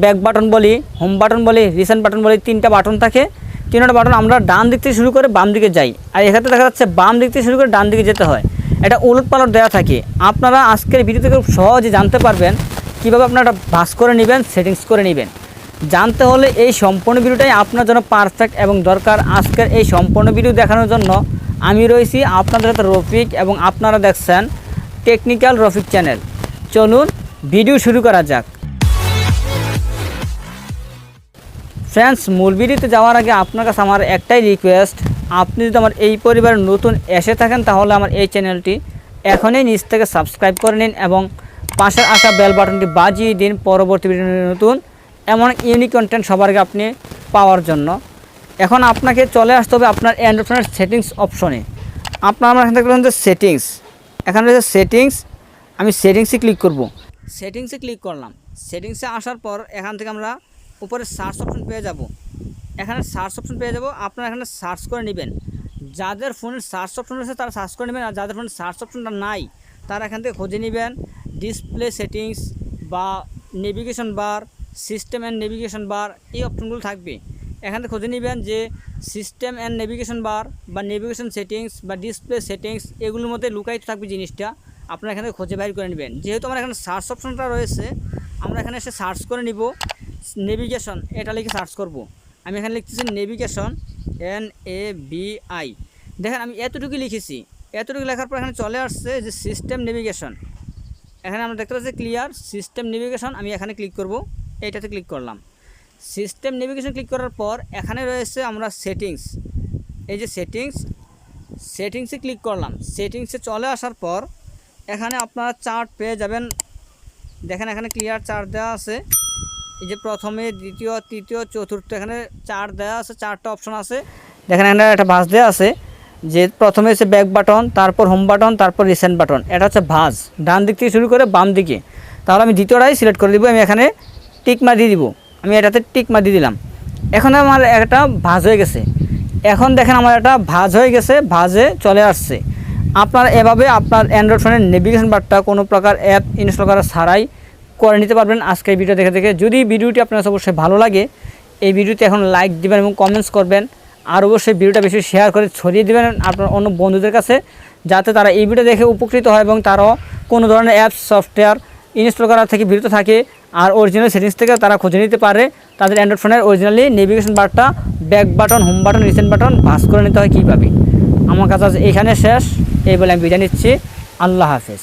Back button বলি home button বলি recent button বলি, তিনটা বাটন থাকে। তিনটা বাটন আমরা ডান দিক থেকে শুরু করে বাম দিকে যাই। আর এখানে দেখা যাচ্ছে বাম দিক থেকে শুরু করে ডান দিকে যেতে হয়। এটা উলট পালট দেওয়া থাকে। আপনারা আজকের ভিডিও থেকে খুব সহজে জানতে পারবেন কীভাবে আপনারা ভাস করে নেবেন সেটিংস করে নেবেন। জানতে হলে এই সম্পূর্ণ ভিডিওটাই আপনার জন্য পারফেক্ট এবং দরকার। আজকের এই সম্পূর্ণ ভিডিও দেখানোর জন্য আমি রয়েছি আপনাদের সাথে রফিক এবং আপনারা দেখছেন টেকনিক্যাল রফিক চ্যানেল চলুন, ভিডিও শুরু করা যাক। ফ্রেন্ডস মূল ভিডিওতে যাওয়ার আগে আপনার কাছে আমার একটাই রিকোয়েস্ট আপনি যদি আমার এই পরিবারে নতুন এসে থাকেন, তাহলে আমার এই চ্যানেলটি এখনই নিচ থেকে সাবস্ক্রাইব করে নিন এবং পাশের আসা বেল বাটনটি বাজিয়ে দিন পরবর্তী নতুন, এমন ইউনিক কন্টেন্ট সবার আগে আপনি পাওয়ার জন্য। এখন আপনাকে চলে আসতে হবে আপনার অ্যান্ড্রয়েড সেটিংস অপশনে আপনার আমার এখান থেকে রয়েছে সেটিংস এখানে রয়েছে সেটিংস আমি সেটিংসে ক্লিক করব। সেটিংসে ক্লিক করলাম। সেটিংসে আসার পর এখান থেকে আমরা উপরে সার্চ অপশন পেয়ে যাব। এখানে সার্চ অপশন পেয়ে যাব। আপনারা এখানে সার্চ করে নেবেন। যাদের ফোনের সার্চ অপশন রয়েছে, তারা সার্চ করে নেবেন। আর যাদের ফোনের সার্চ অপশনটা নাই, তারা এখান থেকে খুঁজে নেবেন। ডিসপ্লে সেটিংস বা navigation bar system and navigation bar এই অপশনগুলো থাকবে। এখান থেকে খুঁজে নেবেন যে সিস্টেম অ্যান্ড নেভিগেশন বার বা নেভিগেশন সেটিংস বা ডিসপ্লে সেটিংস এগুলোর মধ্যে লুকায়িত থাকবে জিনিসটা, আপনারা এখান থেকে খুঁজে বাইর করে নেবেন। যেহেতু আমার এখানে সার্চ অপশনটা রয়েছে, আমরা এখানে এসে সার্চ করে নিব। নেভিগেশন এটা লিখে সার্চ করব। আমি এখানে লিখতেছি navigation N A B I দেখেন, আমি এতটুকু লিখেছি। এতটুকু লেখার পর এখানে চলে আসছে যে সিস্টেম নেভিগেশন এখানে আমরা দেখতে পাচ্ছি ক্লিয়ার সিস্টেম নেভিগেশন আমি এখানে ক্লিক করব। এইটাতে ক্লিক করলাম। সিস্টেম নেভিগেশন ক্লিক করার পর এখানে রয়েছে আমরা সেটিংস এই যে সেটিংস সেটিংসে ক্লিক করলাম। সেটিংসে চলে আসার পর এখানে আপনারা চার্ট পেয়ে যাবেন। দেখেন, এখানে ক্লিয়ার চার্ট দেওয়া আছে। এই যে প্রথমে, দ্বিতীয়, তৃতীয়, চতুর্থ, এখানে চার দেওয়া আছে, চারটা অপশন আছে। দেখেন এখানে একটা ভাঁজ দেওয়া আছে, যে প্রথমে হচ্ছে ব্যাক বাটন তারপর হোম বাটন তারপর রিসেন্ট বাটন এটা হচ্ছে ভাঁজ। ডান দিক থেকে শুরু করে বাম দিকে। তাহলে আমি দ্বিতীয়টাই সিলেক্ট করে দিব, আমি এখানে টিক মার দিয়ে দিব। আমি এটাতে টিক মার দিয়ে দিলাম। এখন আমার একটা ভাঁজ হয়ে গেছে। এখন দেখেন আমার একটা ভাঁজ হয়ে গেছে, ভাঁজে চলে আসছে। আপনার এভাবে আপনার অ্যান্ড্রয়েড ফোনের নেভিগেশন বারটা কোনো প্রকার অ্যাপ ইনস্টল করা ছাড়াই করে নিতে পারবেন আজকের ভিডিও দেখে দেখে। যদি ভিডিওটি আপনার অবশ্যই ভালো লাগে, এই ভিডিওতে এখন লাইক দিবেন এবং কমেন্টস করবেন। আর অবশ্যই ভিডিওটা বেশি শেয়ার করে ছড়িয়ে দেবেন আপনার অন্য বন্ধুদের কাছে, যাতে তারা এই ভিডিও দেখে উপকৃত হয় এবং তারাও কোনো ধরনের অ্যাপস সফটওয়্যার ইনস্টল করা থেকে বিরত থাকে আর অরিজিনাল সেটিংস থেকে তারা খুঁজে নিতে পারে। তাদের অ্যান্ড্রয়েড ফোনের অরিজিনালি নেভিগেশন বারটা back button home button recent button ভাস করে নিতে হয় কীভাবে। আমার কাছে এখানে শেষ, এই বলে আমি বিদায় নিচ্ছি। আল্লাহ হাফেজ।